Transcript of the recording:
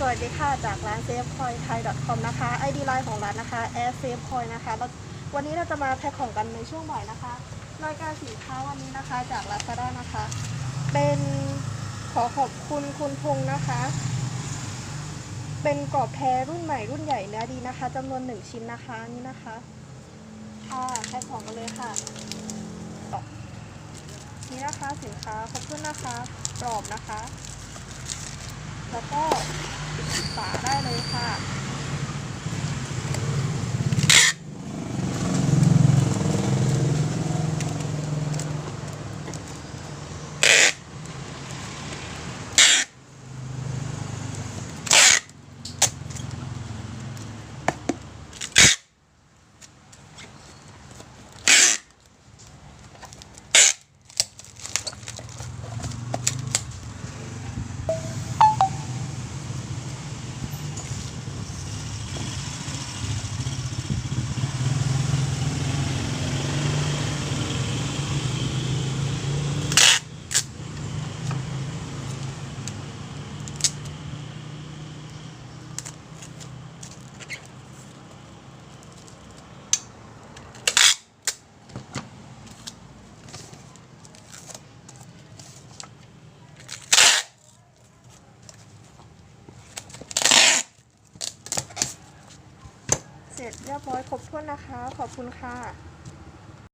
สวัสดีค่ะ จากร้าน safecointhai.com นะคะ ID ไลน์ของร้านนะคะ air safecoin นะคะแล้ววันนี้เราจะมาแพ็คของกันในช่วงบ่ายนะคะ รายการสินค้าวันนี้นะคะจาก Lazada นะคะ เป็นขอขอบคุณคุณพงษ์นะคะ เป็นกรอบแท้รุ่นใหม่รุ่นใหญ่เนื้อดีนะคะจำนวนหนึ่งชิ้นนะคะนี่นะคะค่ะแพ็คของกันเลยค่ะนี่นะคะสินค้าขอบคุณนะคะกรอบนะคะแล้วก็ ปิดฝาได้เลยค่ะ เสร็จเรียบร้อยครบถ้วนนะคะ ขอบคุณค่ะ